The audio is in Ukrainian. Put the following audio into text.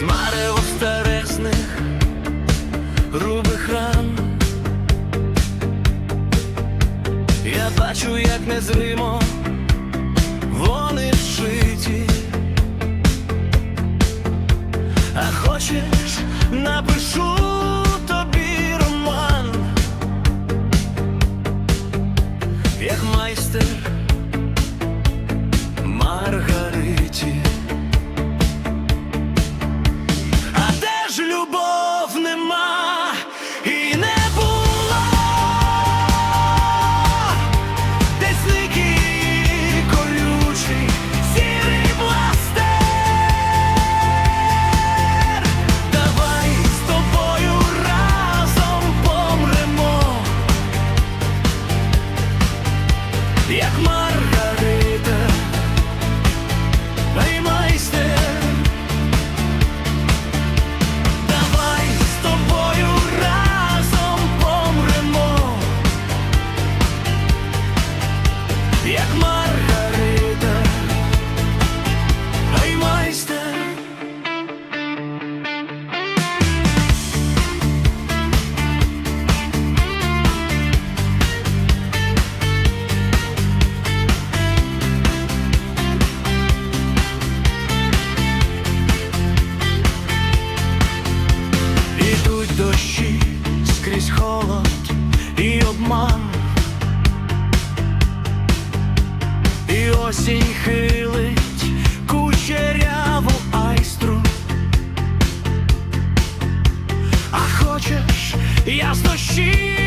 Смарево старесних грубих ран. Я бачу, як незримо як ма. обман, і осінь хилить кучеряву айстру, а хочеш, я з.